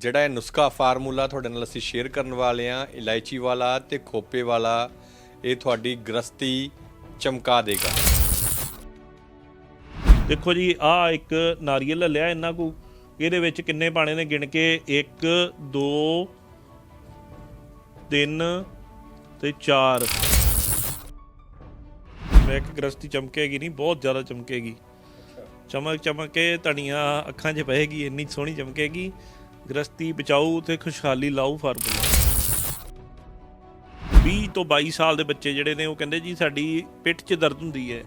ਜਿਹੜਾ ਇਹ ਨੁਸਖਾ ਫਾਰਮੂਲਾ ਤੁਹਾਡੇ ਨਾਲ ਅਸੀਂ ਸ਼ੇਅਰ ਕਰਨ ਵਾਲੇ ਆ ਇਲਾਇਚੀ ਵਾਲਾ ਤੇ ਖੋਪੇ ਵਾਲਾ, ਇਹ ਤੁਹਾਡੀ ਗ੍ਰਸਤੀ ਚਮਕਾ ਦੇਗਾ। ਦੇਖੋ ਜੀ ਆ ਇੱਕ ਨਾਰੀਅਲ ਲਿਆ ਇਹਨਾਂ ਕੋ ਇਹਦੇ ਵਿੱਚ ਕਿੰਨੇ ਪਾਣੇ ਨੇ ਗਿਣ ਕੇ? 1 2 3 ਤੇ 4 ਮੈਂ ਇੱਕ ਗ੍ਰਸਤੀ ਚਮਕੇਗੀ ਨਹੀਂ, ਬਹੁਤ ਜ਼ਿਆਦਾ ਚਮਕੇਗੀ। ਚਮਕ ਚਮਕ ਕੇ ਤਣੀਆਂ ਅੱਖਾਂ 'ਚ ਪਏਗੀ, ਇੰਨੀ ਸੋਹਣੀ ਚਮਕੇਗੀ। ਗ੍ਰਸਤੀ ਬਚਾਓ ਤੇ ਖੁਸ਼ਹਾਲੀ ਲਾਓ ਫਾਰਮੂਲਾ। 20 ਤੋਂ 22 ਸਾਲ ਦੇ ਬੱਚੇ ਜਿਹੜੇ ਨੇ, ਉਹ ਕਹਿੰਦੇ ਜੀ ਸਾਡੀ ਪਿੱਠ 'ਚ ਦਰਦ ਹੁੰਦੀ ਹੈ,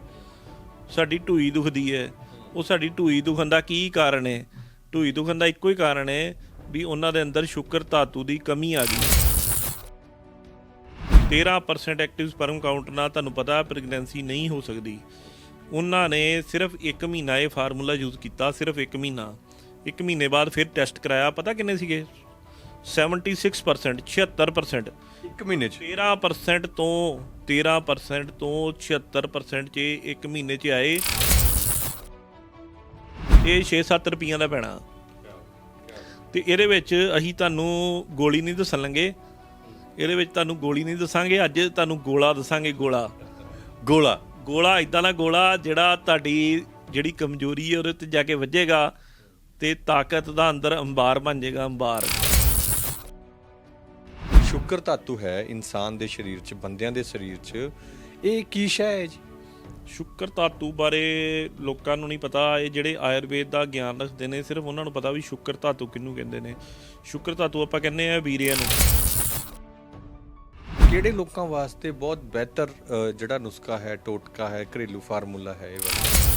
ਸਾਡੀ ਢੂਈ ਦੁਖਦੀ ਹੈ। ਉਹ ਸਾਡੀ ਢੂਈ ਦੁਖਣ ਦਾ ਕੀ ਕਾਰਨ ਹੈ? ਢੂਈ ਦੁਖਣ ਦਾ ਇੱਕੋ ਹੀ ਕਾਰਨ ਹੈ ਵੀ ਉਹਨਾਂ ਦੇ ਅੰਦਰ ਸ਼ੁਕਰ ਧਾਤੂ ਦੀ ਕਮੀ ਆ ਗਈ। 13% ਐਕਟਿਵ ਸਪਰਮ ਕਾਊਂਟ ਨਾਲ ਤੁਹਾਨੂੰ ਪਤਾ ਪ੍ਰੈਗਨੈਂਸੀ ਨਹੀਂ ਹੋ ਸਕਦੀ। ਉਹਨਾਂ ਨੇ ਸਿਰਫ 1 ਮਹੀਨਾ ਇਹ ਫਾਰਮੂਲਾ ਯੂਜ਼ ਕੀਤਾ, ਸਿਰਫ 1 ਮਹੀਨਾ। 1 ਮਹੀਨੇ ਬਾਅਦ ਫਿਰ ਟੈਸਟ ਕਰਾਇਆ ਪਤਾ ਕਿੰਨੇ ਸੀਗੇ? 76% 76% ਇੱਕ ਮਹੀਨੇ 'ਚ। 13% ਤੋਂ 13% ਤੋਂ 76% ਚ ਇੱਕ ਮਹੀਨੇ ਚ ਆਏ ਇਹ 6-7 ਰੁਪਈਆਂ ਦਾ ਪੈਣਾ। ਤੇ ਇਹਦੇ ਵਿੱਚ ਅਸੀਂ ਤੁਹਾਨੂੰ ਗੋਲੀ ਨਹੀਂ ਦੱਸਣ ਲੱਗੇ। ਇਹਦੇ ਵਿੱਚ ਤੁਹਾਨੂੰ ਗੋਲੀ ਨਹੀਂ ਦੱਸਾਂਗੇ ਅੱਜ ਤੁਹਾਨੂੰ ਗੋਲਾ ਦੱਸਾਂਗੇ ਗੋਲਾ। ਗੋਲਾ। ਗੋਲਾ ਇਦਾਂ ਦਾ ਗੋਲਾ ਜਿਹੜਾ ਤੁਹਾਡੀ ਜਿਹੜੀ ਕਮਜ਼ੋਰੀ ਹੈ ਉਹਦੇ ਤੇ ਜਾ ਕੇ ਵੱਜੇਗਾ। ਤੇ ਤਾਕਤ ਦਾ ਅੰਦਰ ਅੰਬਾਰ ਬਣ ਜਾਏਗਾ ਅੰਬਾਰ। ਸ਼ੁਕਰ ਧਾਤੂ ਹੈ ਇਨਸਾਨ ਦੇ ਸਰੀਰ 'ਚ ਬੰਦਿਆਂ ਦੇ ਸਰੀਰ 'ਚ। ਇਹ ਕੀ ਸ਼ੈ ਹੈ ਜੀ? ਸ਼ੁਕਰ ਧਾਤੂ ਬਾਰੇ ਲੋਕਾਂ ਨੂੰ ਨਹੀਂ ਪਤਾ। ਇਹ ਜਿਹੜੇ ਆਯੁਰਵੇਦ ਦਾ ਗਿਆਨ ਰੱਖਦੇ ਨੇ ਸਿਰਫ ਉਹਨਾਂ ਨੂੰ ਪਤਾ ਵੀ ਸ਼ੁਕਰ ਧਾਤੂ ਕਿਹਨੂੰ ਕਹਿੰਦੇ ਨੇ। ਸ਼ੁਕਰ ਧਾਤੂ ਆਪਾਂ ਕਹਿੰਦੇ ਆ ਵੀਰਿਆਂ ਨੂੰ। ਕਿਹੜੇ ਲੋਕਾਂ ਵਾਸਤੇ ਬਹੁਤ ਬਿਹਤਰ ਜਿਹੜਾ ਨੁਸਖਾ ਹੈ ਟੋਟਕਾ ਹੈ ਘਰੇਲੂ ਫਾਰਮੂਲਾ ਹੈ ਇਹ ਵਾਲਾ?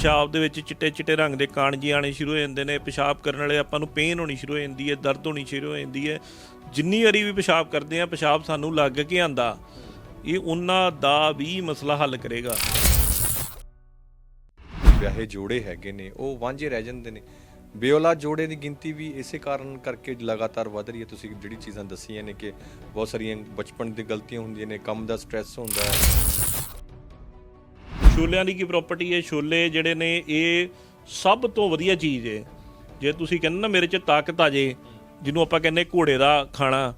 ਪਿਸ਼ਾਬ ਦੇ ਵਿੱਚ ਚਿੱਟੇ ਚਿੱਟੇ ਰੰਗ ਦੇ ਕਾਣ ਜੀ ਆਣੇ ਸ਼ੁਰੂ ਹੋ ਜਾਂਦੇ ਨੇ। ਪਿਸ਼ਾਬ ਕਰਨ ਵਾਲੇ ਆਪਾਂ ਨੂੰ ਪੇਨ ਹੋਣੀ ਸ਼ੁਰੂ ਹੋ ਜਾਂਦੀ ਹੈ, ਦਰਦ ਹੋਣੀ ਸ਼ੁਰੂ ਹੋ ਜਾਂਦੀ ਹੈ। ਜਿੰਨੀ ਵਾਰੀ ਵੀ ਪਿਸ਼ਾਬ ਕਰਦੇ ਆ ਪਿਸ਼ਾਬ ਸਾਨੂੰ ਲੱਗ ਕੇ ਆਂਦਾ ਇਹ ਉਹਨਾਂ ਦਾ ਵੀ ਮਸਲਾ ਹੱਲ ਕਰੇਗਾ। ਵਿਆਹੇ ਜੋੜੇ ਹੈਗੇ ਨੇ, ਉਹ ਵਾਂਝੇ ਰਹਿ ਜਾਂਦੇ ਨੇ। ਬੇਔਲਾਦ ਜੋੜੇ ਦੀ ਗਿਣਤੀ ਵੀ ਇਸੇ ਕਾਰਨ ਕਰਕੇ ਲਗਾਤਾਰ ਵਧ ਰਹੀ ਹੈ। ਤੁਸੀਂ ਜਿਹੜੀ ਚੀਜ਼ਾਂ ਦੱਸੀਆਂ ਨੇ ਕਿ ਬਹੁਤ ਸਾਰੀਆਂ ਬਚਪਨ ਦੀ ਗਲਤੀਆਂ ਹੁੰਦੀਆਂ ਨੇ, ਕੰਮ ਦਾ ਸਟ੍ਰੈਸ ਹੁੰਦਾ ਹੈ। ਛੋਲਿਆਂ ਦੀ ਕੀ ਪ੍ਰਾਪਰਟੀ ਹੈ? ਛੋਲੇ ਜਿਹੜੇ ਨੇ, ਇਹ ਸਭ ਤੋਂ ਵਧੀਆ ਚੀਜ਼ ਹੈ। ਜੇ ਤੁਸੀਂ ਕਹਿੰਦੇ ਨਾ ਮੇਰੇ 'ਚ ਤਾਕਤ ਆ ਜੇ, ਜਿਹਨੂੰ ਆਪਾਂ ਕਹਿੰਦੇ ਘੋੜੇ ਦਾ ਖਾਣਾ,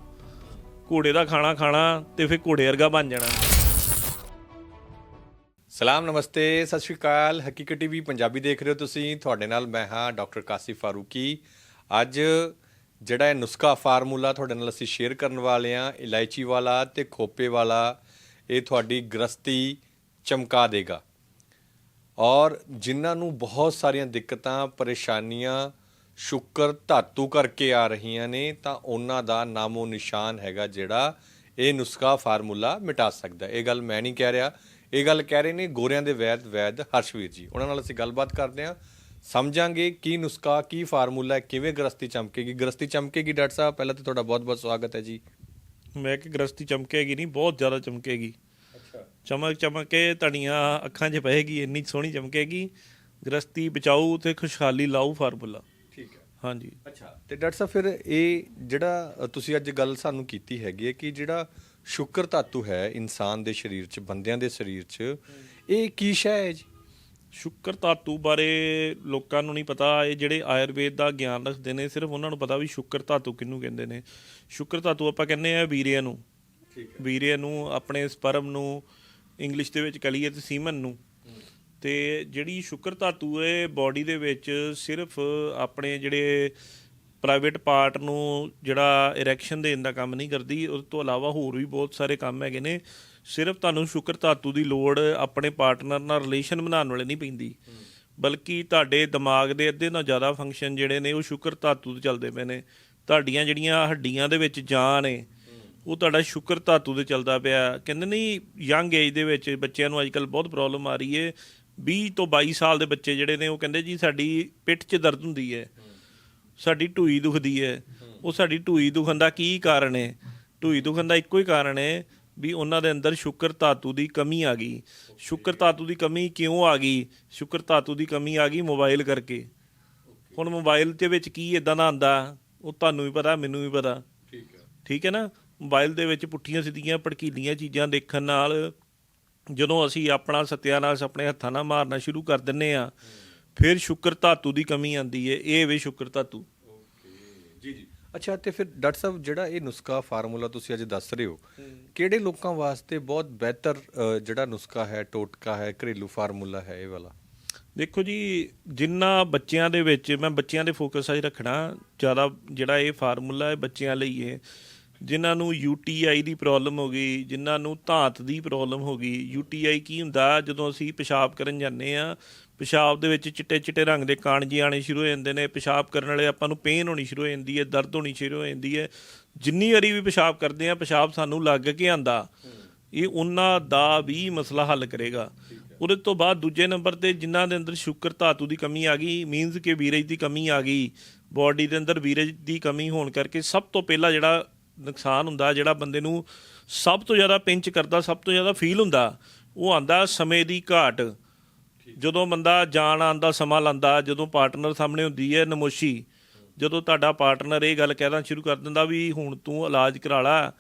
ਘੋੜੇ ਦਾ ਖਾਣਾ ਖਾਣਾ ਤੇ ਫਿਰ ਘੋੜੇ ਵਰਗਾ ਬਣ ਜਾਣਾ। ਸਲਾਮ, ਨਮਸਤੇ, ਸਤਿ ਸ਼੍ਰੀ ਅਕਾਲ। ਹਕੀਕਤ ਟੀਵੀ ਪੰਜਾਬੀ ਦੇਖ ਰਹੇ ਹੋ ਤੁਸੀਂ। ਤੁਹਾਡੇ ਨਾਲ ਮੈਂ ਹਾਂ ਡਾਕਟਰ ਕਾਸਿਫ ਫਾਰੂਕੀ। ਅੱਜ ਜਿਹੜਾ ਇਹ ਨੁਸਖਾ ਫਾਰਮੂਲਾ ਤੁਹਾਡੇ ਨਾਲ ਅਸੀਂ ਸ਼ੇਅਰ ਕਰਨ ਵਾਲੇ ਹਾਂ, ਇਲਾਇਚੀ ਵਾਲਾ ਤੇ ਖੋਪੇ ਵਾਲਾ, ਇਹ ਤੁਹਾਡੀ ਗ੍ਰਸਤੀ ਚਮਕਾ ਦੇਗਾ। ਔਰ ਜਿਨ੍ਹਾਂ ਨੂੰ ਬਹੁਤ ਸਾਰੀਆਂ ਦਿੱਕਤਾਂ, ਪਰੇਸ਼ਾਨੀਆਂ, ਸ਼ੁਕਰ, ਧਾਤੂ ਕਰਕੇ ਆ ਰਹੀਆਂ ਨੇ, ਤਾਂ ਉਹਨਾਂ ਦਾ ਨਾਮੋ ਨਿਸ਼ਾਨ ਹੈਗਾ ਜਿਹੜਾ ਇਹ ਨੁਸਖਾ ਫਾਰਮੂਲਾ ਮਿਟਾ ਸਕਦਾ ਇਹ ਗੱਲ ਮੈਂ ਨਹੀਂ ਕਹਿ ਰਿਹਾ। ਇਹ ਗੱਲ ਕਹਿ ਰਹੇ ਨੇ ਗੋਰਿਆਂ ਦੇ ਵੈਦ ਵੈਦ ਹਰਸ਼ਵੀਰ ਜੀ। ਉਹਨਾਂ ਨਾਲ ਅਸੀਂ ਗੱਲਬਾਤ ਕਰਦੇ ਹਾਂ। ਸਮਝਾਂਗੇ ਕੀ ਨੁਸਖਾ, ਕੀ ਫਾਰਮੂਲਾ ਕਿਵੇਂ ਗ੍ਰਸਤੀ ਚਮਕੇਗੀ। ਗ੍ਰਸਤੀ ਚਮਕੇਗੀ ਡਾਕਟਰ ਸਾਹਿਬ? ਪਹਿਲਾਂ ਤਾਂ ਤੁਹਾਡਾ ਬਹੁਤ ਬਹੁਤ ਸਵਾਗਤ ਹੈ ਜੀ। ਮੈਂ ਕਿ ਗ੍ਰਸਤੀ ਚਮਕੇਗੀ ਨਹੀਂ, ਬਹੁਤ ਜ਼ਿਆਦਾ ਚਮਕੇਗੀ। ਚਮਕ ਚਮਕ ਕੇ ਤਣੀਆਂ ਅੱਖਾਂ 'ਚ ਪਏਗੀ ਇੰਨੀ ਸੋਹਣੀ ਚਮਕੇਗੀ। ਗ੍ਰਸਤੀ ਬਚਾਊ ਤੇ ਖੁਸ਼ਹਾਲੀ ਲਾਊ ਫਾਰਮੂਲਾ। ਠੀਕ ਹੈ। ਹਾਂਜੀ। ਅੱਛਾ ਤੇ ਡਾਕਟਰ ਸਾਹਿਬ ਫਿਰ ਇਹ ਜਿਹੜਾ ਤੁਸੀਂ ਅੱਜ ਗੱਲ ਸਾਨੂੰ ਕੀਤੀ ਹੈਗੀ ਹੈ ਕਿ ਜਿਹੜਾ ਸ਼ੁਕਰ ਧਾਤੂ ਹੈ ਇਨਸਾਨ ਦੇ ਸਰੀਰ 'ਚ ਬੰਦਿਆਂ ਦੇ ਸਰੀਰ 'ਚ ਇਹ ਕੀ ਸ਼ੈ ਹੈ ਜੀ? ਸ਼ੁਕਰ ਧਾਤੂ ਬਾਰੇ ਲੋਕਾਂ ਨੂੰ ਨਹੀਂ ਪਤਾ। ਇਹ ਜਿਹੜੇ ਆਯੁਰਵੇਦ ਦਾ ਗਿਆਨ ਰੱਖਦੇ ਨੇ ਸਿਰਫ ਉਹਨਾਂ ਨੂੰ ਪਤਾ ਵੀ ਸ਼ੁਕਰ ਧਾਤੂ ਕਿਹਨੂੰ ਕਹਿੰਦੇ ਨੇ। ਸ਼ੁਕਰ ਧਾਤੂ ਆਪਾਂ ਕਹਿੰਦੇ ਆ ਵੀਰਿਆਂ ਨੂੰ। ਠੀਕ ਵੀਰਿਆਂ ਨੂੰ ਆਪਣੇ ਸਪਰਮ ਨੂੰ ਇੰਗਲਿਸ਼ ਦੇ ਵਿੱਚ ਕਹੀਏ ਤੇ ਸੀਮਨ ਨੂੰ। ਤੇ ਜਿਹੜੀ ਸ਼ੁਕਰ ਧਾਤੂ ਹੈ ਬਾਡੀ ਦੇ ਵਿੱਚ ਸਿਰਫ ਆਪਣੇ ਜਿਹੜੇ ਪ੍ਰਾਈਵੇਟ ਪਾਰਟ ਨੂੰ ਜਿਹੜਾ ਇਰੈਕਸ਼ਨ ਦੇਣ ਦਾ ਕੰਮ ਨਹੀਂ ਕਰਦੀ ਉਸ ਤੋਂ ਇਲਾਵਾ ਹੋਰ ਵੀ ਬਹੁਤ ਸਾਰੇ ਕੰਮ ਹੈਗੇ ਨੇ। ਸਿਰਫ ਤੁਹਾਨੂੰ ਸ਼ੁਕਰ ਧਾਤੂ ਦੀ ਲੋੜ ਆਪਣੇ ਪਾਰਟਨਰ ਨਾਲ ਰਿਲੇਸ਼ਨ ਬਣਾਉਣ ਵਾਲੇ ਨਹੀਂ ਪੈਂਦੀ। ਬਲਕਿ ਤੁਹਾਡੇ ਦਿਮਾਗ ਦੇ ਅੱਧੇ ਨਾਲੋਂ ਜ਼ਿਆਦਾ ਫੰਕਸ਼ਨ ਜਿਹੜੇ ਨੇ, ਉਹ ਸ਼ੁਕਰ ਧਾਤੂ ਤੇ ਚੱਲਦੇ ਪਏ ਨੇ। ਤੁਹਾਡੀਆਂ ਜਿਹੜੀਆਂ ਹੱਡੀਆਂ ਦੇ ਵਿੱਚ ਜਾਨ ਹੈ ਉਹ ਤੁਹਾਡਾ ਸ਼ੁਕਰ ਧਾਤੂ ਤੇ ਚੱਲਦਾ ਪਿਆ। ਕਹਿੰਦੇ ਨਹੀਂ ਯੰਗ ਏਜ ਦੇ ਵਿੱਚ ਬੱਚਿਆਂ ਨੂੰ ਅੱਜਕੱਲ ਬਹੁਤ ਪ੍ਰੋਬਲਮ ਆ ਰਹੀ ਹੈ 20 ਤੋਂ 22 ਸਾਲ ਦੇ ਬੱਚੇ ਜਿਹੜੇ ਨੇ ਉਹ ਕਹਿੰਦੇ ਜੀ ਸਾਡੀ ਪਿੱਠ 'ਚ ਦਰਦ ਹੁੰਦੀ ਹੈ ਸਾਡੀ ਢੂਈ ਦੁਖਦੀ ਹੈ ਉਹ ਸਾਡੀ ਢੂਈ ਦੁਖਣ ਦਾ ਕੀ ਕਾਰਨ ਹੈ ਢੂਈ ਦੁਖਣ ਦਾ ਇੱਕੋ ਹੀ ਕਾਰਨ ਹੈ ਵੀ ਉਹਨਾਂ ਦੇ ਅੰਦਰ ਸ਼ੁਕਰ ਧਾਤੂ ਦੀ ਕਮੀ ਆ ਗਈ। ਸ਼ੁਕਰ ਧਾਤੂ ਦੀ ਕਮੀ ਕਿਉਂ ਆ ਗਈ? ਸ਼ੁਕਰ ਧਾਤੂ ਦੀ ਕਮੀ ਆ ਗਈ ਮੋਬਾਈਲ ਕਰਕੇ। ਹੁਣ ਮੋਬਾਈਲ ਦੇ ਵਿੱਚ ਕੀ ਇਦਾਂ ਦਾ ਆਂਦਾ ਉਹ ਤੁਹਾਨੂੰ ਵੀ ਪਤਾ ਮੈਨੂੰ ਵੀ ਪਤਾ। ਠੀਕ ਹੈ। ਠੀਕ ਹੈ ਨਾ? ਮੋਬਾਈਲ ਦੇ ਵਿੱਚ ਪੁੱਠੀਆਂ ਸਿੱਧੀਆਂ ਭੜਕੀਲੀਆਂ ਚੀਜ਼ਾਂ ਦੇਖਣ ਨਾਲ ਜਦੋਂ ਅਸੀਂ ਆਪਣਾ ਸਤਿਆਨਾਸ਼ ਆਪਣੇ ਹੱਥਾਂ ਨਾਲ ਮਾਰਨਾ ਸ਼ੁਰੂ ਕਰ ਦਿੰਨੇ ਆ ਫਿਰ ਸ਼ੁਕਰ ਧਾਤੂ ਦੀ ਕਮੀ ਆਂਦੀ ਹੈ ਇਹ ਵੇ ਸ਼ੁਕਰ ਧਾਤੂ। ਜੀ ਜੀ। ਅੱਛਾ ਤੇ ਫਿਰ ਡਾਕਟਰ ਸਾਹਿਬ ਜਿਹੜਾ ਇਹ ਨੁਸਖਾ ਫਾਰਮੂਲਾ ਤੁਸੀਂ ਅੱਜ ਦੱਸ ਰਹੇ ਹੋ ਕਿਹੜੇ ਲੋਕਾਂ ਵਾਸਤੇ ਬਹੁਤ ਬਿਹਤਰ ਜਿਹੜਾ ਨੁਸਖਾ ਹੈ ਟੋਟਕਾ ਹੈ ਘਰੇਲੂ ਫਾਰਮੂਲਾ ਹੈ ਇਹ ਵਾਲਾ? ਦੇਖੋ ਜੀ ਜਿੰਨਾ ਬੱਚਿਆਂ ਦੇ ਵਿੱਚ ਮੈਂ ਬੱਚਿਆਂ ਦੇ ਫੋਕਸ 'ਚ ਰੱਖਣਾ ਜ਼ਿਆਦਾ ਜਿਹੜਾ ਇਹ ਫਾਰਮੂਲਾ ਹੈ ਬੱਚਿਆਂ ਲਈ ਹੈ ਜਿਨ੍ਹਾਂ ਨੂੰ ਯੂਟੀਆਈ ਦੀ ਪ੍ਰੋਬਲਮ ਹੋ ਗਈ, ਜਿਨ੍ਹਾਂ ਨੂੰ ਧਾਤ ਦੀ ਪ੍ਰੋਬਲਮ ਹੋ ਗਈ ਯੂਟੀਆਈ ਕੀ ਹੁੰਦਾ? ਜਦੋਂ ਅਸੀਂ ਪਿਸ਼ਾਬ ਕਰਨ ਜਾਂਦੇ ਆ ਪਿਸ਼ਾਬ ਦੇ ਵਿੱਚ ਚਿੱਟੇ ਚਿੱਟੇ ਰੰਗ ਦੇ ਕਾਣ ਜਿਹੇ ਆਣੇ ਸ਼ੁਰੂ ਹੋ ਜਾਂਦੇ ਨੇ, ਪਿਸ਼ਾਬ ਕਰਨ ਵਾਲੇ ਆਪਾਂ ਨੂੰ ਪੇਨ ਹੋਣੀ ਸ਼ੁਰੂ ਹੋ ਜਾਂਦੀ ਹੈ, ਦਰਦ ਹੋਣੀ ਸ਼ੁਰੂ ਹੋ ਜਾਂਦੀ ਹੈ। ਜਿੰਨੀ ਵਾਰੀ ਵੀ ਪਿਸ਼ਾਬ ਕਰਦੇ ਆ ਪਿਸ਼ਾਬ ਸਾਨੂੰ ਲੱਗ ਕੇ ਆਂਦਾ ਇਹ ਉਹਨਾਂ ਦਾ ਵੀ ਮਸਲਾ ਹੱਲ ਕਰੇਗਾ। ਉਹਦੇ ਤੋਂ ਬਾਅਦ ਦੂਜੇ ਨੰਬਰ ਤੇ ਜਿਨ੍ਹਾਂ ਦੇ ਅੰਦਰ ਸ਼ੁਕਰ ਧਾਤੂ ਦੀ ਕਮੀ ਆ ਗਈ ਮੀਨਸ ਕਿ ਵੀਰਜ ਦੀ ਕਮੀ ਆ ਗਈ ਬਾਡੀ ਦੇ ਅੰਦਰ ਵੀਰਜ ਦੀ ਕਮੀ ਹੋਣ ਕਰਕੇ ਸਭ ਤੋਂ ਪਹਿਲਾਂ ਜਿਹੜਾ ਨੁਕਸਾਨ ਹੁੰਦਾ, ਜਿਹੜਾ ਬੰਦੇ ਨੂੰ ਸਭ ਤੋਂ ਜ਼ਿਆਦਾ ਪਿੰਚ ਕਰਦਾ, ਸਭ ਤੋਂ ਜ਼ਿਆਦਾ ਫੀਲ ਹੁੰਦਾ, ਉਹ ਆਂਦਾ ਸਮੇਂ ਦੀ ਘਾਟ। ਜਦੋਂ ਬੰਦਾ ਜਾਣ ਆਉਣ ਦਾ ਸਮਾਂ ਲਾਂਦਾ, ਜਦੋਂ ਪਾਰਟਨਰ ਸਾਹਮਣੇ ਹੁੰਦੀ ਹੈ ਨਮੋਸ਼ੀ, ਜਦੋਂ ਤੁਹਾਡਾ ਪਾਰਟਨਰ ਇਹ ਗੱਲ ਕਹਿਣਾ ਸ਼ੁਰੂ ਕਰ ਦਿੰਦਾ ਵੀ ਹੁਣ ਤੂੰ ਇਲਾਜ ਕਰਾ ਲਾ,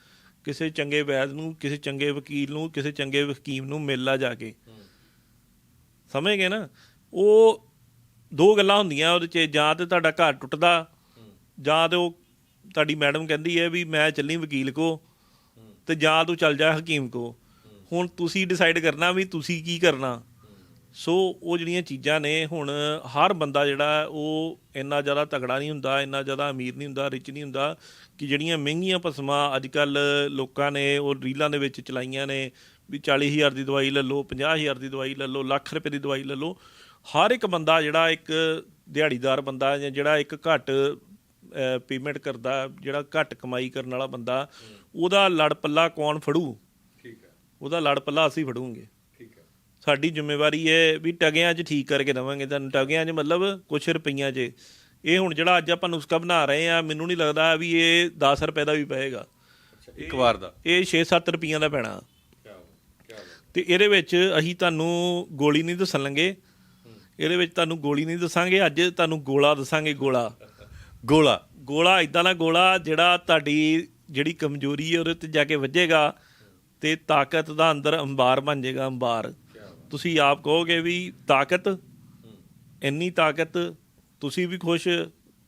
ਕਿਸੇ ਚੰਗੇ ਵੈਦ ਨੂੰ, ਕਿਸੇ ਚੰਗੇ ਵਕੀਲ ਨੂੰ, ਕਿਸੇ ਚੰਗੇ ਹਕੀਮ ਨੂੰ ਮਿਲ ਲਾ ਜਾ ਕੇ। ਸਮਝ ਗਏ ਨਾ? ਉਹ ਦੋ ਗੱਲਾਂ ਹੁੰਦੀਆਂ ਉਹਦੇ ਚ, ਜਾਂ ਤੇ ਤੁਹਾਡਾ ਘਰ ਟੁੱਟਦਾ, ਜਾਂ ਤੇ ਉਹ ਤੁਹਾਡੀ ਮੈਡਮ ਕਹਿੰਦੀ ਹੈ ਵੀ ਮੈਂ ਚੱਲੀ ਵਕੀਲ ਕੋ ਤੇ ਜਾਂ ਤੂੰ ਚੱਲ ਜਾ ਹਕੀਮ ਕੋ। ਹੁਣ ਤੁਸੀਂ ਡਿਸਾਈਡ ਕਰਨਾ ਵੀ ਤੁਸੀਂ ਕੀ ਕਰਨਾ। ਸੋ ਉਹ ਜਿਹੜੀਆਂ ਚੀਜ਼ਾਂ ਨੇ, ਹੁਣ ਹਰ ਬੰਦਾ ਜਿਹੜਾ ਉਹ ਇੰਨਾ ਜ਼ਿਆਦਾ ਤਗੜਾ ਨਹੀਂ ਹੁੰਦਾ, ਇੰਨਾ ਜ਼ਿਆਦਾ ਅਮੀਰ ਨਹੀਂ ਹੁੰਦਾ ਰਿਚ ਨਹੀਂ ਹੁੰਦਾ ਕਿ ਜਿਹੜੀਆਂ ਮਹਿੰਗੀਆਂ ਪਸਮਾਂ ਅੱਜ ਕੱਲ ਲੋਕਾਂ ਨੇ, ਉਹ ਰੀਲਾਂ ਦੇ ਵਿੱਚ ਚਲਾਈਆਂ ਨੇ, ਵੀ 40000 ਦੀ ਦਵਾਈ ਲੈ ਲਓ 50000 ਦੀ ਦਵਾਈ ਲੈ ਲਓ, ਲੱਖ ਰੁਪਏ ਦੀ ਦਵਾਈ ਲੈ ਲਓ। ਹਰ ਇੱਕ ਬੰਦਾ ਜਿਹੜਾ ਇੱਕ ਦਿਹਾੜੀਦਾਰ ਬੰਦਾ ਜਾਂ ਜਿਹੜਾ ਇੱਕ ਘੱਟ ਪੇਮੈਂਟ ਕਰਦਾ ਜਿਹੜਾ ਘੱਟ ਕਮਾਈ ਕਰਨ ਵਾਲਾ ਬੰਦਾ ਉਹਦਾ ਲੜ ਪੱਲਾ ਕੌਣ ਫੜੂ? ਠੀਕ ਹੈ। ਉਹਦਾ ਲੜ ਪੱਲਾ ਅਸੀਂ ਫੜੂਗੇ। ਠੀਕ ਹੈ। ਸਾਡੀ ਜ਼ਿੰਮੇਵਾਰੀ ਹੈ ਵੀ ਟਗਿਆਂ 'ਚ ਠੀਕ ਕਰਕੇ ਦਵਾਂਗੇ। ਤੁਹਾਨੂੰ ਟਗਿਆਂ 'ਚ ਮਤਲਬ ਕੁਛ ਰੁਪਈਆਂ 'ਚ। ਇਹ ਹੁਣ ਜਿਹੜਾ ਅੱਜ ਆਪਾਂ ਨੁਸਖਾ ਬਣਾ ਰਹੇ ਆ ਮੈਨੂੰ ਨਹੀਂ ਲੱਗਦਾ ਵੀ ਇਹ 10 ਰੁਪਏ ਦਾ ਵੀ ਪਏਗਾ। ਇੱਕ ਵਾਰ ਦਾ। ਇਹ 6-7 ਰੁਪਈਆਂ ਦਾ ਪੈਣਾ। ਤੇ ਇਹਦੇ ਵਿੱਚ ਅਸੀਂ ਤੁਹਾਨੂੰ ਗੋਲੀ ਨਹੀਂ ਦੱਸਣ ਲੱਗੇ ਇਹਦੇ ਵਿੱਚ ਤੁਹਾਨੂੰ ਗੋਲੀ ਨਹੀਂ ਦੱਸਾਂਗੇ। ਅੱਜ ਤੁਹਾਨੂੰ ਗੋਲਾ ਦੱਸਾਂਗੇ ਗੋਲਾ। ਗੋਲਾ। ਗੋਲਾ ਇਦਾਂ ਦਾ ਗੋਲਾ ਜਿਹੜਾ ਤੁਹਾਡੀ ਜਿਹੜੀ ਕਮਜ਼ੋਰੀ ਹੈ ਉਹਦੇ ਤੇ ਜਾ ਕੇ ਵੱਜੇਗਾ ਤੇ ਤਾਕਤ ਦਾ ਅੰਦਰ ਅੰਬਾਰ ਬਣ ਜਾਏਗਾ, ਅੰਬਾਰ। ਤੁਸੀਂ ਆਪ ਕਹੋਗੇ ਵੀ ਤਾਕਤ, ਇੰਨੀ ਤਾਕਤ, ਤੁਸੀਂ ਵੀ ਖੁਸ਼,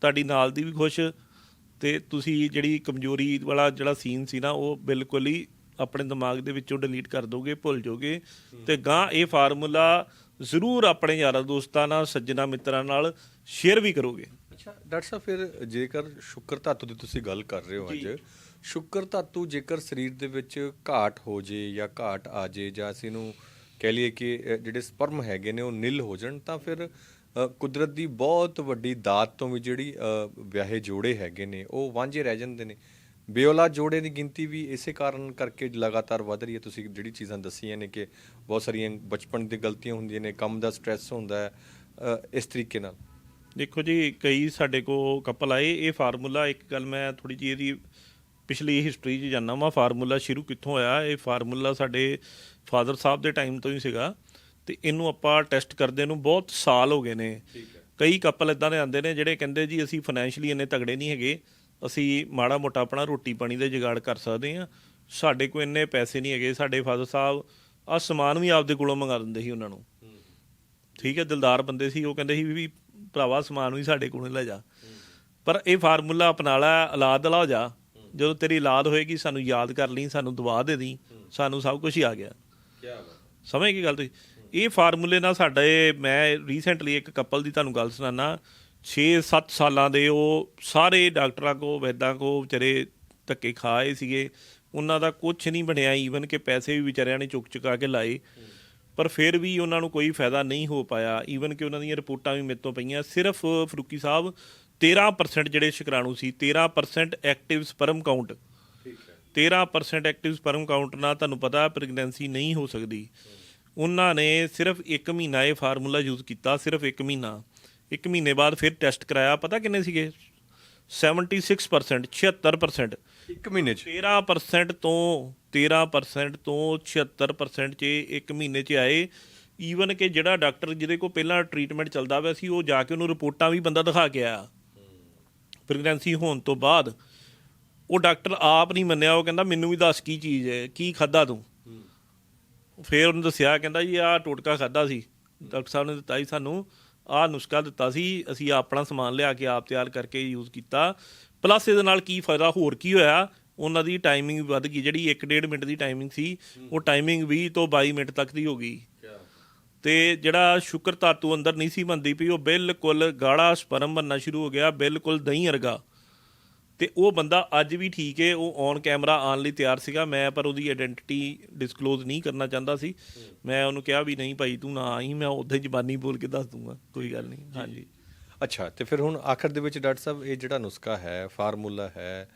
ਤੁਹਾਡੀ ਨਾਲ ਦੀ ਵੀ ਖੁਸ਼ ਤੇ ਤੁਸੀਂ ਜਿਹੜੀ ਕਮਜ਼ੋਰੀ ਵਾਲਾ ਜਿਹੜਾ ਸੀਨ ਸੀ ਨਾ, ਉਹ ਬਿਲਕੁਲ ਹੀ ਆਪਣੇ ਦਿਮਾਗ ਦੇ ਵਿੱਚੋਂ ਡਿਲੀਟ ਕਰ ਦੋਗੇ, ਭੁੱਲ ਜਾਓਗੇ ਤੇ ਗਾਂ ਇਹ ਫਾਰਮੂਲਾ ਜ਼ਰੂਰ ਆਪਣੇ ਯਾਰਾਂ ਦੋਸਤਾਂ ਨਾਲ, ਸੱਜਣਾ ਮਿੱਤਰਾਂ ਨਾਲ ਸ਼ੇਅਰ ਵੀ ਕਰੋਗੇ। ਅੱਛਾ ਡਾਕਟਰ ਸਾਹਿਬ ਫਿਰ ਜੇਕਰ ਸ਼ੁਕਰ ਧਾਤੂ ਦੀ ਤੁਸੀਂ ਗੱਲ ਕਰ ਰਹੇ ਹੋ ਅੱਜ ਸ਼ੁਕਰ ਧਾਤੂ ਜੇਕਰ ਸਰੀਰ ਦੇ ਵਿੱਚ ਘਾਟ ਹੋ ਜੇ ਜਾਂ ਘਾਟ ਆ ਜੇ ਜਾਂ ਅਸੀਂ ਨੂੰ ਕਹਿ ਲਈਏ ਕਿ ਅ, ਜਿਹੜੇ ਸਪਰਮ ਹੈਗੇ ਨੇ ਉਹ ਨਿਲ ਹੋ ਜਾਣ ਤਾਂ ਫਿਰ ਅ, ਕੁਦਰਤ ਦੀ ਬਹੁਤ ਵੱਡੀ ਦਾਤ ਤੋਂ ਵੀ ਜਿਹੜੀ ਅ, ਵਿਆਹੇ ਜੋੜੇ ਹੈਗੇ ਨੇ ਉਹ ਵਾਂਝੇ ਰਹਿ ਜਾਂਦੇ ਨੇ। ਬੇਔਲਾਦ ਜੋੜੇ ਦੀ ਗਿਣਤੀ ਵੀ ਇਸੇ ਕਾਰਨ ਕਰਕੇ ਲਗਾਤਾਰ ਵਧ ਰਹੀ ਹੈ। ਤੁਸੀਂ ਜਿਹੜੀ ਚੀਜ਼ਾਂ ਦੱਸੀਆਂ ਨੇ ਕਿ ਬਹੁਤ ਸਾਰੀਆਂ ਬਚਪਨ ਦੀ ਗਲਤੀਆਂ ਹੁੰਦੀਆਂ ਨੇ ਕੰਮ ਦਾ ਸਟ੍ਰੈਸ ਹੁੰਦਾ ਹੈ ਅ, ਇਸ ਤਰੀਕੇ ਨਾਲ। ਦੇਖੋ ਜੀ ਕਈ ਸਾਡੇ ਕੋ ਕਪਲ ਆਏ ਇਹ ਫਾਰਮੂਲਾ ਇੱਕ ਗੱਲ ਮੈਂ ਥੋੜੀ ਜਿਹੀ ਇਹਦੀ ਪਿਛਲੀ ਹਿਸਟਰੀ 'ਚ ਜਾਨਣਾ ਵਾ ਫਾਰਮੂਲਾ ਸ਼ੁਰੂ ਕਿੱਥੋਂ ਹੋਇਆ ਇਹ ਫਾਰਮੂਲਾ ਸਾਡੇ ਫਾਦਰ ਸਾਹਿਬ ਦੇ ਟਾਈਮ ਤੋਂ ਹੀ ਸੀਗਾ ਤੇ ਇਹਨੂੰ ਆਪਾਂ ਟੈਸਟ ਕਰਦੇ ਨੂੰ ਬਹੁਤ ਸਾਲ ਹੋ ਗਏ ਨੇ। ਕਈ ਕਪਲ ਇਦਾਂ ਦੇ ਆਉਂਦੇ ਨੇ ਜਿਹੜੇ ਕਹਿੰਦੇ ਜੀ ਅਸੀਂ ਫਾਈਨੈਂਸ਼ੀਅਲੀ ਇੰਨੇ ਤਗੜੇ ਨਹੀਂ ਹੈਗੇ ਅਸੀਂ ਮਾੜਾ ਮੋਟਾ ਆਪਣਾ ਰੋਟੀ ਪਾਣੀ ਦੇ ਜੁਗਾੜ ਕਰ ਸਕਦੇ ਹਾਂ ਸਾਡੇ ਕੋਲ ਇੰਨੇ ਪੈਸੇ ਨਹੀਂ ਹੈਗੇ ਸਾਡੇ ਫਾਦਰ ਸਾਹਿਬ ਆ ਸਮਾਨ ਵੀ ਆਪਦੇ ਕੋਲੋਂ ਮੰਗਾ ਦਿੰਦੇ ਸੀ ਉਹਨਾਂ ਨੂੰ। ਠੀਕ ਹੈ ਦਿਲਦਾਰ ਬੰਦੇ ਸੀ ਉਹ ਕਹਿੰਦੇ ਸੀ ਵੀ ਭਰਾਵਾ ਸਮਾਨ ਵੀ ਸਾਡੇ ਕੋਲੋਂ ਲੈ ਜਾ। ਪਰ ਇਹ ਫਾਰਮੂਲਾ ਅਪਣਾ ਲੈ ਔਲਾਦ ਲਾ ਹੋ ਜਾ। ਜਦੋਂ ਤੇਰੀ ਔਲਾਦ ਹੋਏਗੀ ਸਾਨੂੰ ਯਾਦ ਕਰ ਲਈ ਸਾਨੂੰ ਦੁਆ ਦੇ ਦੀ ਸਾਨੂੰ ਸਭ ਕੁਝ ਹੀ ਆ ਗਿਆ। ਕੀ ਬਾਤ ਸਮਝ ਗਈ ਗੱਲ ਤੁਸੀਂ? ਇਹ ਫਾਰਮੂਲੇ ਨਾਲ ਸਾਡੇ ਮੈਂ ਰੀਸੈਂਟਲੀ ਇੱਕ ਕਪਲ ਦੀ ਤੁਹਾਨੂੰ ਗੱਲ ਸੁਣਾਣਾ 6-7 ਸਾਲਾਂ ਦੇ ਉਹ ਸਾਰੇ ਡਾਕਟਰਾਂ ਕੋ ਵੈਦਾਂ ਕੋ ਵਿਚਾਰੇ ਧੱਕੇ ਖਾਏ ਸੀਗੇ। ਉਹਨਾਂ ਦਾ ਕੁਝ ਨਹੀਂ ਬਣਿਆ ਈਵਨ ਕਿ ਪੈਸੇ ਵੀ ਵਿਚਾਰਿਆਂ ਨੇ ਚੁੱਕ ਚੁਕਾ ਕੇ ਲਾਏ। ਪਰ ਫਿਰ ਵੀ ਉਹਨਾਂ ਨੂੰ ਕੋਈ ਫਾਇਦਾ ਨਹੀਂ ਹੋ ਪਾਇਆ। ਈਵਨ ਕਿ ਉਹਨਾਂ ਦੀਆਂ ਰਿਪੋਰਟਾਂ ਵੀ ਮੇਰੇ ਤੋਂ ਪਈਆਂ। ਸਿਰਫ ਫਰੂਕੀ ਸਾਹਿਬ 13% ਜਿਹੜੇ ਸ਼ੁਕਰਾਣੂ ਸੀ 13% ਐਕਟਿਵ ਸਪਰਮ ਕਾਊਂਟ ਠੀਕ ਹੈ। 13% ਐਕਟਿਵ ਸਪਰਮ ਕਾਊਂਟ ਨਾਲ ਤੁਹਾਨੂੰ ਪਤਾ ਪ੍ਰੈਗਨੈਂਸੀ ਨਹੀਂ ਹੋ ਸਕਦੀ। ਉਹਨਾਂ ਨੇ ਸਿਰਫ 1 ਮਹੀਨਾ ਇਹ ਫਾਰਮੂਲਾ ਯੂਜ਼ ਕੀਤਾ ਸਿਰਫ 1 ਮਹੀਨਾ। 1 ਮਹੀਨੇ ਬਾਅਦ ਫਿਰ ਟੈਸਟ ਕਰਾਇਆ। ਪਤਾ ਕਿੰਨੇ ਸੀਗੇ? 76% 76% ਇੱਕ ਮਹੀਨੇ ਚ। 13% ਤੋਂ 13% ਤੋਂ 76% ਚ ਇੱਕ ਮਹੀਨੇ ਚ ਆਏ। ਈਵਨ ਕਿ ਜਿਹੜਾ ਡਾਕਟਰ ਜਿਹਦੇ ਕੋਲ ਪਹਿਲਾਂ ਟ੍ਰੀਟਮੈਂਟ ਚੱਲਦਾ ਪਿਆ ਸੀ, ਉਹ ਜਾ ਕੇ ਉਹਨੂੰ ਰਿਪੋਰਟਾਂ ਵੀ ਬੰਦਾ ਦਿਖਾ ਕੇ ਆਇਆ। ਪ੍ਰੈਗਨੈਂਸੀ ਹੋਣ ਤੋਂ ਬਾਅਦ। ਉਹ ਡਾਕਟਰ ਆਪ ਨਹੀਂ ਮੰਨਿਆ, ਉਹ ਕਹਿੰਦਾ, ਮੈਨੂੰ ਵੀ ਦੱਸ ਕੀ ਚੀਜ਼ ਹੈ, ਕੀ ਖਾਦਾ ਤੂੰ? ਫਿਰ ਉਹਨੂੰ ਦੱਸਿਆ, ਕਹਿੰਦਾ ਜੀ, ਆਹ ਟੋਟਕਾ ਖਾਦਾ ਸੀ। ਡਾਕਟਰ ਸਾਹਿਬ ਨੇ ਦਿੱਤਾ ਸੀ ਸਾਨੂੰ, ਆਹ ਨੁਸਖਾ ਦਿੱਤਾ ਸੀ, ਅਸੀਂ ਆਪਣਾ ਸਮਾਨ ਲਿਆ ਕੇ ਆਪ ਤਿਆਰ ਕਰਕੇ ਯੂਜ਼ ਕੀਤਾ। ਪਲੱਸ ਇਹਦੇ ਨਾਲ ਕੀ ਫਾਇਦਾ, ਹੋਰ ਕੀ ਹੋਇਆ? ਉਹਨਾਂ ਦੀ ਟਾਈਮਿੰਗ ਵੱਧ ਗਈ ਜਿਹੜੀ 1.5 ਮਿੰਟ ਦੀ ਟਾਈਮਿੰਗ ਸੀ ਉਹ ਟਾਈਮਿੰਗ 20 ਤੋਂ 22 ਮਿੰਟ ਤੱਕ ਦੀ ਹੋ ਗਈ। ਤੇ ਜਿਹੜਾ ਸ਼ੁਕਰ ਧਾਤੂ ਅੰਦਰ ਨਹੀਂ ਸੀ ਬੰਦੀ ਪਈ ਉਹ ਬਿਲਕੁਲ ਗਾੜਾ ਸਪਰਮ ਬੰਨਣਾ ਸ਼ੁਰੂ ਹੋ ਗਿਆ ਬਿਲਕੁਲ ਦਹੀਂ ਵਰਗਾ। ਤੇ ਉਹ ਬੰਦਾ ਅੱਜ ਵੀ ਠੀਕ ਹੈ ਉਹ ਔਨ ਕੈਮਰਾ ਆਉਣ ਲਈ ਤਿਆਰ ਸੀਗਾ। ਮੈਂ ਪਰ ਉਹਦੀ ਆਇਡੈਂਟੀਟੀ ਡਿਸਕਲੋਜ਼ ਨਹੀਂ ਕਰਨਾ ਚਾਹੁੰਦਾ ਸੀ। ਮੈਂ ਉਹਨੂੰ ਕਿਹਾ ਵੀ ਨਹੀਂ ਭਾਈ ਤੂੰ ਨਾ ਆਈ ਮੈਂ ਹੀ ਜ਼ਬਾਨੀ ਬੋਲ ਕੇ ਦੱਸ ਦੂੰਗਾ ਕੋਈ ਗੱਲ ਨਹੀਂ। ਹਾਂਜੀ। ਅੱਛਾ ਤੇ ਫਿਰ ਹੁਣ ਆਖਰ ਦੇ ਵਿੱਚ ਡਾਕਟਰ ਸਾਹਿਬ ਇਹ ਜਿਹੜਾ ਨੁਸਖਾ ਹੈ ਫਾਰਮੂਲਾ ਹੈ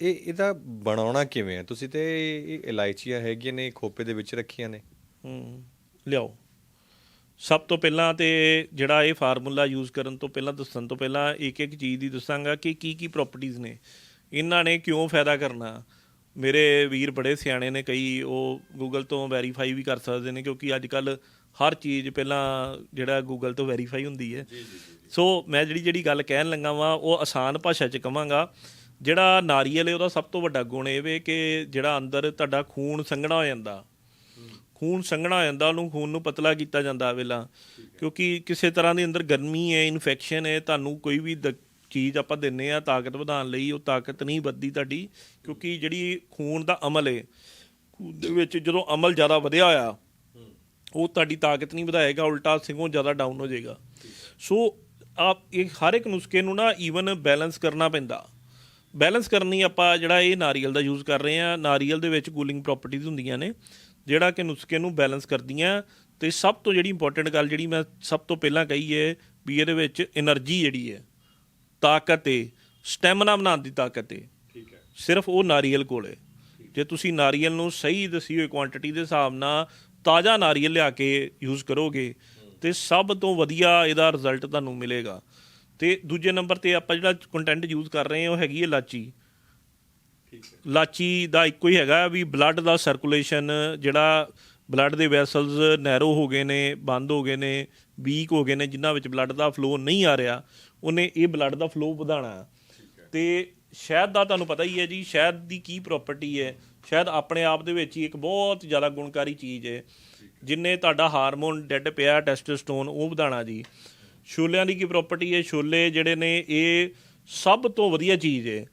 ਇਹ ਇਹਦਾ ਬਣਾਉਣਾ ਕਿਵੇਂ ਹੈ ਤੁਸੀਂ ਤੇ ਇਹ ਇਲਾਇਚੀਆਂ ਹੈਗੀਆਂ ਨੇ ਖੋਪੇ ਦੇ ਵਿੱਚ ਰੱਖੀਆਂ ਨੇ। ਹੂੰ ਲਿਆਓ। ਸਭ ਤੋਂ ਪਹਿਲਾਂ ਤੇ ਜਿਹੜਾ ਇਹ ਫਾਰਮੂਲਾ ਯੂਜ਼ ਕਰਨ ਤੋਂ ਪਹਿਲਾਂ ਦੱਸਣ ਤੋਂ ਪਹਿਲਾਂ ਇੱਕ ਇੱਕ ਚੀਜ਼ ਦੀ ਦੱਸਾਂਗਾ ਕਿ ਕੀ ਕੀ ਪ੍ਰਾਪਰਟੀਆਂ ਨੇ। ਇਹਨਾਂ ਨੇ ਕਿਉਂ ਫਾਇਦਾ ਕਰਨਾ? ਮੇਰੇ ਵੀਰ ਬੜੇ ਸਿਆਣੇ ਨੇ ਕਈ ਉਹ ਗੂਗਲ ਤੋਂ ਵੈਰੀਫਾਈ ਵੀ ਕਰ ਸਕਦੇ ਨੇ ਕਿਉਂਕਿ ਅੱਜ ਕੱਲ ਹਰ ਚੀਜ਼ ਪਹਿਲਾਂ ਜਿਹੜਾ ਗੂਗਲ ਤੋਂ ਵੈਰੀਫਾਈ ਹੁੰਦੀ ਹੈ। ਸੋ ਮੈਂ ਜਿਹੜੀ ਜਿਹੜੀ ਗੱਲ ਕਹਿਣ ਲੱਗਾ ਵਾਂ ਉਹ ਆਸਾਨ ਭਾਸ਼ਾ 'ਚ ਕਵਾਂਗਾ। ਜਿਹੜਾ ਨਾਰੀਅਲ ਹੈ ਉਹਦਾ ਸਭ ਤੋਂ ਵੱਡਾ ਗੁਣ ਇਹ ਵੇ ਕਿ ਜਿਹੜਾ ਅੰਦਰ ਤੁਹਾਡਾ ਖੂਨ ਸੰਘਣਾ ਹੋ ਜਾਂਦਾ। ਖੂਨ ਸੰਘਣਾ ਹੋ ਜਾਂਦਾ, ਉਹਨੂੰ ਖੂਨ ਨੂੰ ਪਤਲਾ ਕੀਤਾ ਜਾਂਦਾ ਵੇਲਾ ਕਿਉਂਕਿ ਕਿਸੇ ਤਰ੍ਹਾਂ ਦੇ ਅੰਦਰ ਗਰਮੀ ਹੈ ਇਨਫੈਕਸ਼ਨ ਹੈ ਤੁਹਾਨੂੰ ਕੋਈ ਵੀ ਦ- ਚੀਜ਼ ਆਪਾਂ ਦਿੰਨੇ ਆ ਤਾਕਤ ਵਧਾਉਣ ਲਈ, ਉਹ ਤਾਕਤ ਨਹੀਂ ਵੱਧਦੀ ਤੁਹਾਡੀ। ਕਿਉਂਕਿ ਜਿਹੜੀ ਖੂਨ ਦਾ ਅਮਲ ਹੈ ਖੂਨ ਦੇ ਵਿੱਚ ਜਦੋਂ ਅਮਲ ਜ਼ਿਆਦਾ ਵਧਿਆ ਹੋਇਆ, ਉਹ ਤੁਹਾਡੀ ਤਾਕਤ ਨਹੀਂ ਵਧਾਏਗਾ, ਉਲਟਾ ਸਿੰਘੋਂ ਜ਼ਿਆਦਾ ਡਾਊਨ ਹੋ ਜਾਏਗਾ। ਸੋ ਆਪ ਇਹ ਹਰ ਇੱਕ ਨੁਸਖੇ ਨੂੰ ਨਾ ਈਵਨ ਬੈਲੈਂਸ ਕਰਨਾ ਪੈਂਦਾ। ਬੈਲੈਂਸ ਕਰਨ ਲਈ ਆਪਾਂ ਜਿਹੜਾ ਇਹ ਨਾਰੀਅਲ ਦਾ ਯੂਜ਼ ਕਰ ਰਹੇ ਆ ਨਾਰੀਅਲ ਦੇ ਵਿੱਚ ਕੂਲਿੰਗ ਪ੍ਰੋਪਰਟੀਜ਼ ਹੁੰਦੀਆਂ ਨੇ ਜਿਹੜਾ ਕਿ ਨੁਸਖੇ ਨੂੰ ਬੈਲੈਂਸ ਕਰਦੀਆਂ ਤੇ ਸਭ ਤੋਂ ਜਿਹੜੀ ਇੰਪੋਰਟੈਂਟ ਗੱਲ ਜਿਹੜੀ ਮੈਂ ਸਭ ਤੋਂ ਪਹਿਲਾਂ ਕਹੀ ਹੈ ਵੀ ਇਹਦੇ ਵਿੱਚ એનર્ਜੀ ਜਿਹੜੀ ਹੈ ਤਾਕਤ ਏ ਸਟੈਮਿਨਾ ਬਣਾਉਣ ਦੀ ਤਾਕਤ ਏ ਠੀਕ ਹੈ। ਸਿਰਫ ਉਹ ਨਾਰੀਅਲ ਕੋਲ ਹੈ। ਜੇ ਤੁਸੀਂ ਨਾਰੀਅਲ ਨੂੰ ਸਹੀ ਦਸੀ ਹੋਈ ਕੁਆਂਟੀਟੀ ਦੇ ਹਿਸਾਬ ਨਾਲ ਤਾਜ਼ਾ ਨਾਰੀਅਲ ਲਿਆ ਕੇ ਯੂਜ਼ ਕਰੋਗੇ ਤੇ ਸਭ ਤੋਂ ਵਧੀਆ ਇਹਦਾ ਰਿਜ਼ਲਟ ਤੁਹਾਨੂੰ ਮਿਲੇਗਾ। ਤੇ ਦੂਜੇ ਨੰਬਰ ਤੇ ਆਪਾਂ ਜਿਹੜਾ ਕੰਟੈਂਟ ਯੂਜ਼ ਕਰ ਰਹੇ ਹਾਂ ਉਹ ਹੈਗੀ ਹੈ ਲਾਚੀ। ਲਾਚੀ ਦਾ ਇੱਕੋ ਹੀ ਹੈਗਾ ਵੀ ਬਲੱਡ ਦਾ ਸਰਕੂਲੇਸ਼ਨ ਜਿਹੜਾ ਬਲੱਡ ਦੇ ਵੈਸਲਸ ਨੈਰੋ ਹੋ ਗਏ ਨੇ ਬੰਦ ਹੋ ਗਏ ਨੇ ਵੀਕ ਹੋ ਗਏ ਨੇ ਜਿਨ੍ਹਾਂ ਵਿੱਚ ਬਲੱਡ ਦਾ ਫਲੋ ਨਹੀਂ ਆ ਰਿਹਾ ਉਹਨੇ ਇਹ ਬਲੱਡ ਦਾ ਫਲੋ ਵਧਾਉਣਾ। ਤੇ ਸ਼ਹਿਦ ਦਾ ਤੁਹਾਨੂੰ ਪਤਾ ਹੀ ਹੈ ਜੀ ਸ਼ਹਿਦ ਦੀ ਕੀ ਪ੍ਰਾਪਰਟੀ ਹੈ। ਸ਼ਹਿਦ ਆਪਣੇ ਆਪ ਦੇ ਵਿੱਚ ਹੀ ਇੱਕ ਬਹੁਤ ਜ਼ਿਆਦਾ ਗੁਣਕਾਰੀ ਚੀਜ਼ ਹੈ। ਜਿੰਨੇ ਤੁਹਾਡਾ ਹਾਰਮੋਨ ਡੈਡ ਪਿਆ ਟੈਸਟੋਸਟੋਨ ਉਹ ਵਧਾਉਣਾ ਜੀ। ਛੋਲਿਆਂ ਦੀ ਕੀ ਪ੍ਰਾਪਰਟੀ ਹੈ? ਛੋਲੇ ਜਿਹੜੇ ਨੇ ਇਹ ਸਭ ਤੋਂ ਵਧੀਆ ਚੀਜ਼ ਹੈ।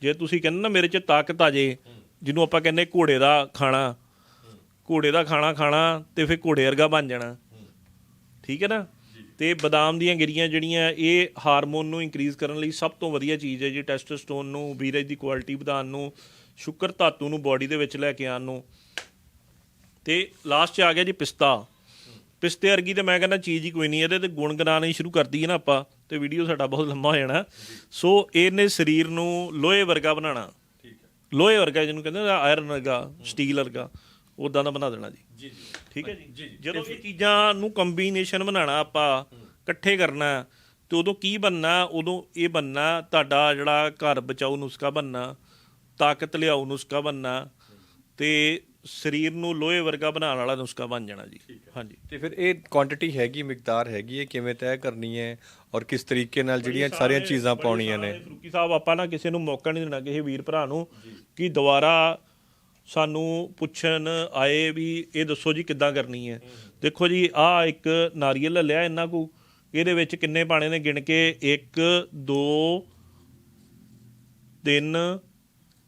ਜੇ ਤੁਸੀਂ ਕਹਿੰਦੇ ਨਾ ਮੇਰੇ 'ਚ ਤਾਕਤ ਆ ਜੇ ਜਿਹਨੂੰ ਆਪਾਂ ਕਹਿੰਦੇ ਘੋੜੇ ਦਾ ਖਾਣਾ ਘੋੜੇ ਦਾ ਖਾਣਾ ਖਾਣਾ ਤੇ ਫਿਰ ਘੋੜੇ ਵਰਗਾ ਬਣ ਜਾਣਾ। ਠੀਕ ਹੈ ਨਾ? ਤੇ ਬਦਾਮ ਦੀਆਂ ਗਿਰੀਆਂ ਜਿਹੜੀਆਂ ਇਹ ਹਾਰਮੋਨ ਨੂੰ ਇਨਕਰੀਜ਼ ਕਰਨ ਲਈ ਸਭ ਤੋਂ ਵਧੀਆ ਚੀਜ਼ ਹੈ ਜੀ ਟੈਸਟੋਸਟੋਨ ਨੂੰ ਵੀਰਜ ਦੀ ਕੁਆਲਿਟੀ ਵਧਾਉਣ ਨੂੰ ਸ਼ੁਕਰ ਧਾਤੂ ਨੂੰ ਬਾਡੀ ਦੇ ਵਿੱਚ ਲੈ ਕੇ ਆਉਣ ਨੂੰ। ਤੇ ਲਾਸਟ 'ਚ ਆ ਗਿਆ ਜੀ ਪਿਸਤਾ। ਪਿਸਤੇ ਵਰਗੀ ਤੇ ਮੈਂ ਕਹਿੰਦਾ ਚੀਜ਼ ਹੀ ਕੋਈ ਨਹੀਂ ਇਹਦੇ ਤੇ ਗੁਣ ਗਨਾਣੇ ਸ਼ੁਰੂ ਕਰ ਦਈਏ ਨਾ ਆਪਾਂ ਤੇ ਵੀਡੀਓ ਸਾਡਾ ਬਹੁਤ ਲੰਮਾ ਹੋ ਜਾਣਾ। ਸੋ ਇਹਨੇ ਸਰੀਰ ਨੂੰ ਲੋਹੇ ਵਰਗਾ ਬਣਾਉਣਾ। ਠੀਕ ਹੈ। ਲੋਹੇ ਵਰਗਾ ਜਿਹਨੂੰ ਕਹਿੰਦੇ ਆ ਆਇਰਨ ਵਰਗਾ ਸਟੀਲ ਵਰਗਾ ਉਦਾਂ ਦਾ ਬਣਾ ਦੇਣਾ ਜੀ। ਜੀ ਜੀ। ਠੀਕ ਹੈ ਜੀ? ਜਦੋਂ ਇਹ ਚੀਜ਼ਾਂ ਨੂੰ ਕੰਬੀਨੇਸ਼ਨ ਬਣਾਉਣਾ ਆਪਾਂ ਇਕੱਠੇ ਕਰਨਾ ਤੇ ਉਦੋਂ ਕੀ ਬੰਨਾ ਉਦੋਂ ਇਹ ਬੰਨਾ ਤੁਹਾਡਾ ਜਿਹੜਾ ਘਰ ਬਚਾਓ ਨੁਸਖਾ ਬੰਨਾ ਤਾਕਤ ਲਿਆਓ ਨੁਸਖਾ ਬੰਨਾ ਤੇ ਸਰੀਰ ਨੂੰ ਲੋਹੇ ਵਰਗਾ ਬਣਾਉਣ ਵਾਲਾ ਨੁਸਖਾ ਬਣ ਜਾਣਾ ਜੀ। ਹਾਂਜੀ। ਤੇ ਫਿਰ ਇਹ ਕੁਆਂਟੀਟੀ ਹੈਗੀ ਮਿਕਦਾਰ ਹੈਗੀ ਹੈ ਕਿਵੇਂ ਤੈਅ ਕਰਨੀ ਹੈ ਔਰ ਕਿਸ ਤਰੀਕੇ ਨਾਲ ਜਿਹੜੀਆਂ ਸਾਰੀਆਂ ਚੀਜ਼ਾਂ ਪਾਉਣੀਆਂ ਨੇ? ਫਰੂਕੀ ਸਾਹਿਬ ਆਪਾਂ ਨਾ ਕਿਸੇ ਨੂੰ ਮੌਕਾ ਨਹੀਂ ਦੇਣਾ ਕਿਸੇ ਵੀਰ ਭਰਾ ਨੂੰ ਕਿ ਦੁਬਾਰਾ ਸਾਨੂੰ ਪੁੱਛਣ ਆਏ ਵੀ ਇਹ ਦੱਸੋ ਜੀ ਕਿੱਦਾਂ ਕਰਨੀ ਹੈ। ਦੇਖੋ ਜੀ ਆ ਇੱਕ ਨਾਰੀਅਲ ਲਿਆ ਇਹਨਾਂ ਕੋ ਇਹਦੇ ਵਿੱਚ ਕਿੰਨੇ ਪਾਣੇ ਨੇ ਗਿਣ ਕੇ? 1 2 3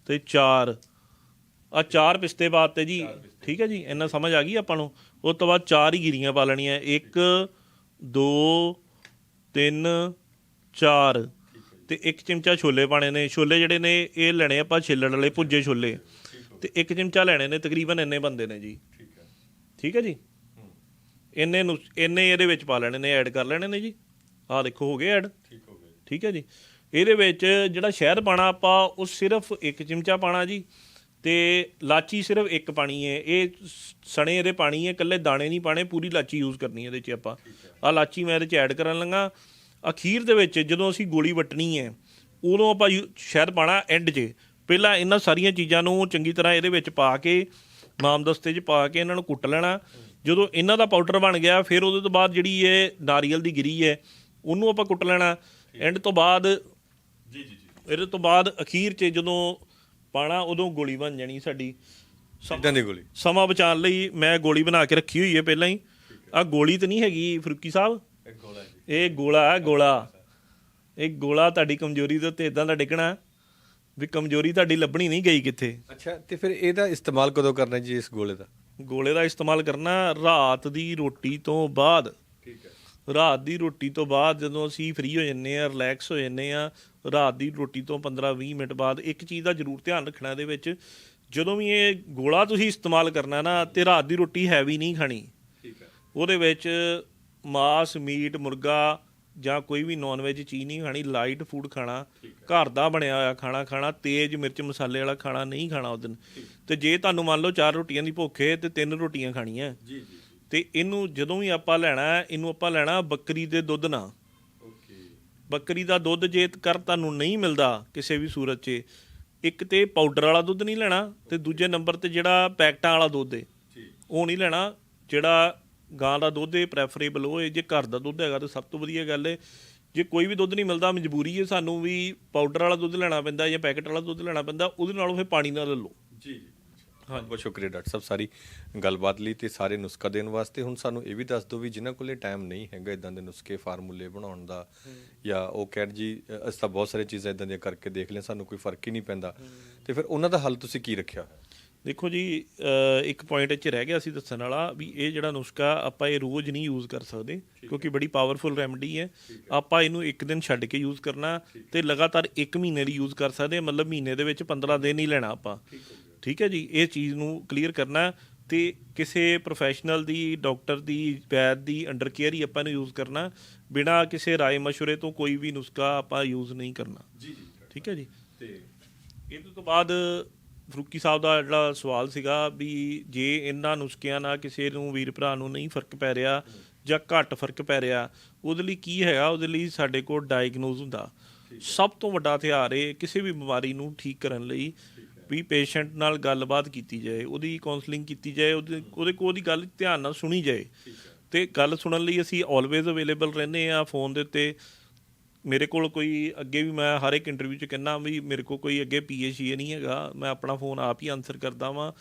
ਤੇ 4 ਆ ਚਾਰ ਪਿਸਤੇ ਪਾਤੇ ਜੀ। ਠੀਕ ਹੈ ਜੀ ਇੰਨਾ ਸਮਝ ਆ ਗਈ ਆਪਾਂ ਨੂੰ। ਉਸ ਤੋਂ ਬਾਅਦ ਚਾਰ ਹੀ ਗਿਰੀਆਂ ਪਾ ਲੈਣੀਆਂ। 1 2 3 4 ਤੇ ਇੱਕ ਚਮਚਾ ਛੋਲੇ ਪਾਣੇ ਨੇ। ਛੋਲੇ ਜਿਹੜੇ ਨੇ ਇਹ ਲੈਣੇ ਆਪਾਂ ਛਿੱਲਣ ਵਾਲੇ ਭੁੱਜੇ ਛੋਲੇ। ਤੇ ਇੱਕ ਚਮਚਾ ਲੈਣੇ ਨੇ ਤਕਰੀਬਨ ਇੰਨੇ ਬੰਦੇ ਨੇ ਜੀ। ਠੀਕ ਹੈ। ਠੀਕ ਹੈ ਜੀ? ਇੰਨੇ ਨੂੰ ਇੰਨੇ ਇਹਦੇ ਵਿੱਚ ਪਾ ਲੈਣੇ ਨੇ ਐਡ ਕਰ ਲੈਣੇ ਨੇ ਜੀ। ਆਹ ਦੇਖੋ ਹੋ ਗਏ ਐਡ। ਠੀਕ ਹੋ ਗਿਆ ਠੀਕ ਹੈ ਜੀ। ਇਹਦੇ ਵਿੱਚ ਜਿਹੜਾ ਸ਼ਹਿਦ ਪਾਣਾ ਆਪਾਂ ਉਹ ਸਿਰਫ ਇੱਕ ਚਮਚਾ ਪਾਣਾ ਜੀ। ਤੇ ਲਾਚੀ ਸਿਰਫ ਇੱਕ ਪਾਣੀ ਹੈ ਇਹ ਸਣੇ ਇਹਦੇ ਪਾਣੀ ਹੈ ਇਕੱਲੇ ਦਾਣੇ ਨਹੀਂ ਪਾਣੇ ਪੂਰੀ ਲਾਚੀ ਯੂਜ਼ ਕਰਨੀ ਹੈ ਇਹਦੇ 'ਚ ਆਪਾਂ। ਆ ਲਾਚੀ ਮੈਂ ਇਹਦੇ 'ਚ ਐਡ ਕਰਨ ਲੱਗਾ। ਅਖੀਰ ਦੇ ਵਿੱਚ ਜਦੋਂ ਅਸੀਂ ਗੋਲੀ ਵਟਣੀ ਹੈ ਉਦੋਂ ਆਪਾਂ ਸ਼ਹਿਦ ਪਾਣਾ ਐਂਡ 'ਚ। ਪਹਿਲਾਂ ਇਹਨਾਂ ਸਾਰੀਆਂ ਚੀਜ਼ਾਂ ਨੂੰ ਚੰਗੀ ਤਰ੍ਹਾਂ ਇਹਦੇ ਵਿੱਚ ਪਾ ਕੇ ਮਾਮਦਸਤੇ 'ਚ ਪਾ ਕੇ ਇਹਨਾਂ ਨੂੰ ਕੁੱਟ ਲੈਣਾ। ਜਦੋਂ ਇਹਨਾਂ ਦਾ ਪਾਊਡਰ ਬਣ ਗਿਆ ਫਿਰ ਉਹਦੇ ਤੋਂ ਬਾਅਦ ਜਿਹੜੀ ਇਹ ਨਾਰੀਅਲ ਦੀ ਗਿਰੀ ਹੈ ਉਹਨੂੰ ਆਪਾਂ ਕੁੱਟ ਲੈਣਾ। ਐਂਡ ਤੋਂ ਬਾਅਦ ਜੀ ਜੀ ਜੀ। ਇਹਦੇ ਤੋਂ ਬਾਅਦ ਅਖੀਰ 'ਚ ਜਦੋਂ ਪਾਣਾ ਉਦੋਂ ਗੋਲੀ ਬਣ ਜਾਣੀ ਸਾਡੀ। ਸਮ- ਇਦਾਂ ਦੀ ਗੋਲੀ। ਸਮਾਂ ਬਚਾਉਣ ਲਈ ਮੈਂ ਗੋਲੀ ਬਣਾ ਕੇ ਰੱਖੀ ਹੋਈ ਹੈ ਪਹਿਲਾਂ ਹੀ। ਆ ਗੋਲੀ ਤਾਂ ਨਹੀਂ ਹੈਗੀ ਫਰੂਕੀ ਸਾਹਿਬ? ਗੋਲਾ ਜੀ। ਇਹ ਗੋਲਾ ਹੈ ਗੋਲਾ। ਇਹ ਗੋਲਾ ਤੁਹਾਡੀ ਕਮਜ਼ੋਰੀ ਦੇ ਉੱਤੇ ਇਦਾਂ ਦਾ ਡਿੱਗਣਾ ਵੀ ਕਮਜ਼ੋਰੀ ਤੁਹਾਡੀ ਲੱਭਣੀ ਨਹੀਂ ਗਈ ਕਿੱਥੇ। ਅੱਛਾ ਤੇ ਫਿਰ ਇਹਦਾ ਇਸਤੇਮਾਲ ਕਦੋਂ ਕਰਨਾ ਜੀ ਇਸ ਗੋਲੇ ਦਾ? ਗੋਲੇ ਦਾ ਇਸਤੇਮਾਲ ਕਰਨਾ ਰਾਤ ਦੀ ਰੋਟੀ ਤੋਂ ਬਾਅਦ। ਠੀਕ ਹੈ। ਰਾਤ ਦੀ ਰੋਟੀ ਤੋਂ ਬਾਅਦ ਜਦੋਂ ਅਸੀਂ ਫ੍ਰੀ ਹੋ ਜੰਨੇ ਆ ਰਿਲੈਕਸ ਹੋ ਜੰਨੇ ਆ ਰਾਤ ਦੀ ਰੋਟੀ ਤੋਂ 15-20 ਮਿੰਟ ਬਾਅਦ ਇੱਕ ਚੀਜ਼ ਦਾ ਜ਼ਰੂਰ ਧਿਆਨ ਰੱਖਣਾ ਇਹਦੇ ਵਿੱਚ ਜਦੋਂ ਵੀ ਇਹ ਗੋਲਾ ਤੁਸੀਂ ਇਸਤੇਮਾਲ ਕਰਨਾ ਨਾ ਤੇ ਰਾਤ ਦੀ ਰੋਟੀ ਹੈਵੀ ਨਹੀਂ ਖਾਣੀ। ਠੀਕ ਹੈ। ਉਹਦੇ ਵਿੱਚ ਮਾਸ ਮੀਟ ਮੁਰਗਾ ਜਾਂ ਕੋਈ ਵੀ ਨਾਨ ਵੈਜ ਚੀਜ਼ ਨਹੀਂ ਖਾਣੀ ਲਾਈਟ ਫੂਡ ਖਾਣਾ ਘਰ ਦਾ ਬਣਿਆ ਹੋਇਆ ਖਾਣਾ ਖਾਣਾ ਤੇਜ਼ ਮਿਰਚ ਮਸਾਲੇ ਵਾਲਾ ਖਾਣਾ ਨਹੀਂ ਖਾਣਾ ਉਸ ਦਿਨ। ਤੇ ਜੇ ਤੁਹਾਨੂੰ ਮੰਨ ਲਓ ਚਾਰ ਰੋਟੀਆਂ ਦੀ ਭੁੱਖ ਹੈ ਤੇ ਤਿੰਨ ਰੋਟੀਆਂ ਖਾਣੀਆਂ। ਜੀ ਜੀ। ਤੇ ਇਹਨੂੰ ਜਦੋਂ ਵੀ ਆਪਾਂ ਲੈਣਾ ਇਹਨੂੰ ਆਪਾਂ ਲੈਣਾ ਬੱਕਰੀ ਦੇ ਦੁੱਧ ਨਾਲ। ਬੱਕਰੀ ਦਾ ਦੁੱਧ ਜੇ ਕਰ ਤੁਹਾਨੂੰ ਨਹੀਂ ਮਿਲਦਾ ਕਿਸੇ ਵੀ ਸੂਰਤ 'ਚ, ਇੱਕ ਤੇ ਪਾਊਡਰ ਵਾਲਾ ਦੁੱਧ ਨਹੀਂ ਲੈਣਾ ਤੇ ਦੂਜੇ ਨੰਬਰ ਤੇ ਜਿਹੜਾ ਪੈਕਟਾਂ ਵਾਲਾ ਦੁੱਧ ਹੈ ਉਹ ਨਹੀਂ ਲੈਣਾ। ਜਿਹੜਾ ਗਾਂ ਦਾ ਦੁੱਧ ਹੈ ਪ੍ਰੈਫਰੇਬਲ ਉਹ ਹੈ ਜੇ ਘਰ ਦਾ ਦੁੱਧ ਹੈਗਾ ਤਾਂ ਸਭ ਤੋਂ ਵਧੀਆ ਗੱਲ ਹੈ ਜੇ ਕੋਈ ਵੀ ਦੁੱਧ ਨਹੀਂ ਮਿਲਦਾ, ਮਜਬੂਰੀ ਹੈ ਸਾਨੂੰ ਵੀ ਪਾਊਡਰ ਵਾਲਾ ਦੁੱਧ ਲੈਣਾ ਪੈਂਦਾ ਜਾਂ ਪੈਕਟ ਵਾਲਾ ਦੁੱਧ ਲੈਣਾ ਪੈਂਦਾ, ਉਹਦੇ ਨਾਲੋਂ ਫਿਰ ਪਾਣੀ ਨਾਲ ਲੈ ਲਓ। ਜੀ ਜੀ। ਹਾਂ ਬਹੁਤ ਸ਼ੁਕਰੀਆ ਡਾਕਟਰ ਸਾਹਿਬ ਸਾਰੀ ਗੱਲਬਾਤ ਲਈ ਤੇ ਸਾਰੇ ਨੁਸਖਾ ਦੇਣ ਵਾਸਤੇ। ਹੁਣ ਸਾਨੂੰ ਇਹ ਵੀ ਦੱਸ ਦਿਓ ਵੀ ਜਿਨ੍ਹਾਂ ਕੋਲੇ ਟਾਈਮ ਨਹੀਂ ਹੈਗਾ ਇਦਾਂ ਦੇ ਨੁਸਖੇ ਫਾਰਮੂਲੇ ਬਣਾਉਣ ਦਾ ਜਾਂ ਉਹ ਕਹਿਣ ਜੀ ਅਸੀਂ ਤਾਂ ਬਹੁਤ ਸਾਰੇ ਚੀਜ਼ਾਂ ਇਦਾਂ ਦੀਆਂ ਕਰਕੇ ਦੇਖ ਲਿਆ ਸਾਨੂੰ ਕੋਈ ਫ਼ਰਕ ਹੀ ਨਹੀਂ ਪੈਂਦਾ। ਤੇ ਫਿਰ ਉਹਨਾਂ ਦਾ ਹੱਲ ਤੁਸੀਂ ਕੀ ਰੱਖਿਆ ਹੋਇਆ? ਦੇਖੋ ਜੀ ਇੱਕ ਪੁਆਇੰਟ ਇੱਥੇ ਰਹਿ ਗਿਆ ਸੀ ਦੱਸਣ ਵਾਲਾ ਵੀ ਇਹ ਜਿਹੜਾ ਨੁਸਖਾ ਆਪਾਂ ਇਹ ਰੋਜ਼ ਨਹੀਂ ਯੂਜ਼ ਕਰ ਸਕਦੇ ਕਿਉਂਕਿ ਬੜੀ ਪਾਵਰਫੁਲ ਰੈਮਡੀ ਹੈ। ਆਪਾਂ ਇਹਨੂੰ ਇੱਕ ਦਿਨ ਛੱਡ ਕੇ ਯੂਜ਼ ਕਰਨਾ ਤੇ ਲਗਾਤਾਰ 1 ਮਹੀਨੇ ਲਈ ਯੂਜ਼ ਕਰ ਸਕਦੇ ਹਾਂ ਮਤਲਬ ਮਹੀਨੇ ਦੇ ਵਿੱਚ 15 ਦਿਨ ਹੀ ਲੈਣਾ ਆਪਾਂ। ਠੀਕ ਹੈ ਜੀ ਇਹ ਚੀਜ਼ ਨੂੰ ਕਲੀਅਰ ਕਰਨਾ ਤੇ ਕਿਸੇ ਪ੍ਰੋਫੈਸ਼ਨਲ ਦੀ ਡਾਕਟਰ ਦੀ ਵੈਦ ਦੀ ਅੰਡਰ ਕੇਅਰ ਹੀ ਆਪਾਂ ਨੂੰ ਯੂਜ਼ ਕਰਨਾ ਬਿਨਾ ਕਿਸੇ ਰਾਏ ਮਸ਼ਵਰੇ ਤੋਂ ਕੋਈ ਵੀ ਨੁਸਖਾ ਆਪਾਂ ਯੂਜ਼ ਨਹੀਂ ਕਰਨਾ। ਜੀ ਜੀ ਠੀਕ ਹੈ ਜੀ? ਤੇ ਇਹਦੇ ਤੋਂ ਬਾਅਦ ਫਰੂਕੀ ਸਾਹਿਬ ਦਾ ਜਿਹੜਾ ਸਵਾਲ ਸੀਗਾ ਵੀ ਜੇ ਇਹਨਾਂ ਨੁਸਖਿਆਂ ਨਾਲ ਕਿਸੇ ਨੂੰ ਵੀਰ ਭਰਾ ਨੂੰ ਨਹੀਂ ਫ਼ਰਕ ਪੈ ਰਿਹਾ ਜਾਂ ਘੱਟ ਫ਼ਰਕ ਪੈ ਰਿਹਾ ਉਹਦੇ ਲਈ ਕੀ ਹੈਗਾ? ਉਹਦੇ ਲਈ ਸਾਡੇ ਕੋਲ ਡਾਇਗਨੋਜ਼ ਹੁੰਦਾ। ਸਭ ਤੋਂ ਵੱਡਾ ਹਥਿਆਰ ਹੈ ਕਿਸੇ ਵੀ ਬਿਮਾਰੀ ਨੂੰ ਠੀਕ ਕਰਨ ਲਈ ਵੀ ਪੇਸ਼ੈਂਟ ਨਾਲ ਗੱਲਬਾਤ ਕੀਤੀ ਜਾਏ, ਉਹਦੀ ਕਾਉਂਸਲਿੰਗ ਕੀਤੀ ਜਾਏ, ਉਹਦੇ ਉਹਦੇ ਕੋਲ ਉਹਦੀ ਗੱਲ ਧਿਆਨ ਨਾਲ ਸੁਣੀ ਜਾਏ। ਤੇ ਗੱਲ ਸੁਣਨ ਲਈ ਅਸੀਂ ਆਲਵੇਜ਼ ਅਵੇਲੇਬਲ ਰਹਿੰਦੇ ਆ ਫੋਨ ਦੇ ਉੱਤੇ। ਮੇਰੇ ਕੋਲ ਕੋਈ ਅੱਗੇ ਵੀ ਮੈਂ ਹਰ ਇੱਕ ਇੰਟਰਵਿਊ 'ਚ ਕਹਿੰਦਾ ਵੀ ਮੇਰੇ ਕੋਲ ਕੋਈ ਅੱਗੇ ਪੀਐਚਈ ਨਹੀਂ ਹੈਗਾ, ਮੈਂ ਆਪਣਾ ਫੋਨ ਆਪ ਹੀ ਆਨਸਰ ਕਰਦਾ ਵਾਂ।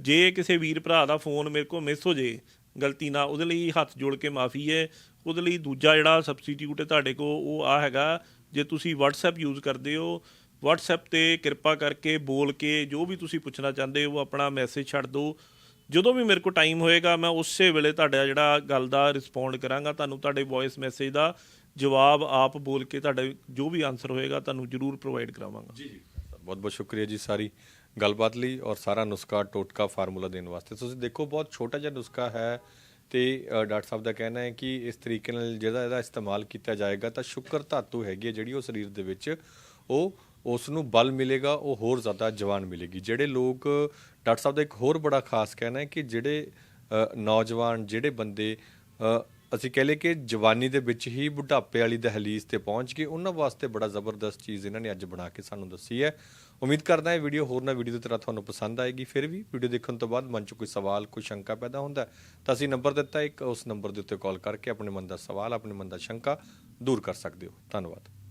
ਜੇ ਕਿਸੇ ਵੀਰ ਭਰਾ ਦਾ ਫੋਨ ਮੇਰੇ ਕੋਲ ਮਿਸ ਹੋ ਜੇ, ਗਲਤੀ ਨਾਲ, ਉਹਦੇ ਲਈ ਹੱਥ ਜੋੜ ਕੇ ਮਾਫੀ ਹੈ। ਉਹਦੇ ਲਈ ਦੂਜਾ ਜਿਹੜਾ ਸਬਸਟੀਟਿਊਟ ਹੈ ਤੁਹਾਡੇ ਕੋਲ, ਉਹ ਆ ਹੈਗਾ, ਜੇ ਤੁਸੀਂ WhatsApp ਯੂਜ਼ ਕਰਦੇ ਹੋ WhatsApp ਤੇ ਕਿਰਪਾ ਕਰਕੇ ਬੋਲ ਕੇ ਜੋ ਵੀ ਤੁਸੀਂ ਪੁੱਛਣਾ ਚਾਹੁੰਦੇ ਹੋ ਆਪਣਾ ਮੈਸੇਜ ਛੱਡ ਦਿਓ। ਜਦੋਂ ਵੀ ਮੇਰੇ ਕੋਲ ਟਾਈਮ ਹੋਏਗਾ, ਮੈਂ ਉਸੇ ਵੇਲੇ ਤੁਹਾਡਾ ਜਿਹੜਾ ਗੱਲ ਦਾ ਰਿਸਪੌਂਡ ਕਰਾਂਗਾ। ਤੁਹਾਨੂੰ ਤੁਹਾਡੇ ਵੌਇਸ ਮੈਸੇਜ ਦਾ ਜਵਾਬ ਆਪ ਬੋਲ ਕੇ ਤੁਹਾਡਾ ਜੋ ਵੀ ਆਨਸਰ ਹੋਏਗਾ, ਤੁਹਾਨੂੰ ਜ਼ਰੂਰ ਪ੍ਰੋਵਾਈਡ ਕਰਾਵਾਂਗਾ। ਜੀ ਜੀ। ਬਹੁਤ ਬਹੁਤ ਸ਼ੁਕਰੀਆ ਜੀ ਸਾਰੀ ਗੱਲਬਾਤ ਲਈ ਔਰ ਸਾਰਾ ਨੁਸਖਾ ਟੋਟਕਾ ਫਾਰਮੂਲਾ ਦੇਣ ਵਾਸਤੇ। ਤੁਸੀਂ ਦੇਖੋ, ਬਹੁਤ ਛੋਟਾ ਜਿਹਾ ਨੁਸਖਾ ਹੈ ਤੇ ਡਾਕਟਰ ਸਾਹਿਬ ਦਾ ਕਹਿਣਾ ਹੈ ਕਿ ਇਸ ਤਰੀਕੇ ਨਾਲ ਜਿਹੜਾ ਇਹਦਾ ਇਸਤੇਮਾਲ ਕੀਤਾ ਜਾਏਗਾ ਤਾਂ ਸ਼ੁਕਰ ਧਾਤੂ ਹੈਗੀ ਹੈ ਜਿਹੜੀ ਉਹ ਸਰੀਰ ਦੇ ਵਿੱਚ, ਉਹ ਉਸ ਨੂੰ ਬਲ ਮਿਲੇਗਾ, ਉਹ ਹੋਰ ਜ਼ਿਆਦਾ ਜਵਾਨ ਮਿਲੇਗੀ। ਜਿਹੜੇ ਲੋਕ, ਡਾਕਟਰ ਸਾਹਿਬ ਦਾ ਇੱਕ ਹੋਰ ਬੜਾ ਖਾਸ ਕਹਿਣਾ ਹੈ ਕਿ ਜਿਹੜੇ ਨੌਜਵਾਨ, ਜਿਹੜੇ ਬੰਦੇ ਅਸੀਂ ਕਹ ਲਏ ਕਿ ਜਵਾਨੀ ਦੇ ਵਿੱਚ ਹੀ ਬੁਢਾਪੇ ਵਾਲੀ ਦਹਲੀਜ਼ ਤੇ ਪਹੁੰਚ ਗਏ, ਉਹਨਾਂ ਵਾਸਤੇ ਬੜਾ ਜ਼ਬਰਦਸਤ ਚੀਜ਼ ਇਹਨਾਂ ਨੇ ਅੱਜ ਬਣਾ ਕੇ ਸਾਨੂੰ ਦੱਸੀ ਹੈ। ਉਮੀਦ ਕਰਦਾ ਹਾਂ ਇਹ ਵੀਡੀਓ ਹੋਰ ਨਾ ਵੀਡੀਓ ਦੀ ਤਰ੍ਹਾਂ ਤੁਹਾਨੂੰ ਪਸੰਦ ਆਏਗੀ, ਫਿਰ ਵੀ ਵੀਡੀਓ ਦੇਖਣ ਤੋਂ ਬਾਅਦ ਮਨ 'ਚ ਕੋਈ ਸਵਾਲ, ਕੋਈ ਸ਼ੰਕਾ ਪੈਦਾ ਹੁੰਦਾ ਤਾਂ ਅਸੀਂ ਨੰਬਰ ਦਿੱਤਾ ਇੱਕ, ਉਸ ਨੰਬਰ ਦੇ ਉੱਤੇ ਕਾਲ ਕਰਕੇ ਆਪਣੇ ਮਨ ਦਾ ਸਵਾਲ, ਆਪਣੇ ਮਨ ਦਾ ਸ਼ੰਕਾ ਦੂਰ ਕਰ ਸਕਦੇ ਹੋ। ਧੰਨਵਾਦ।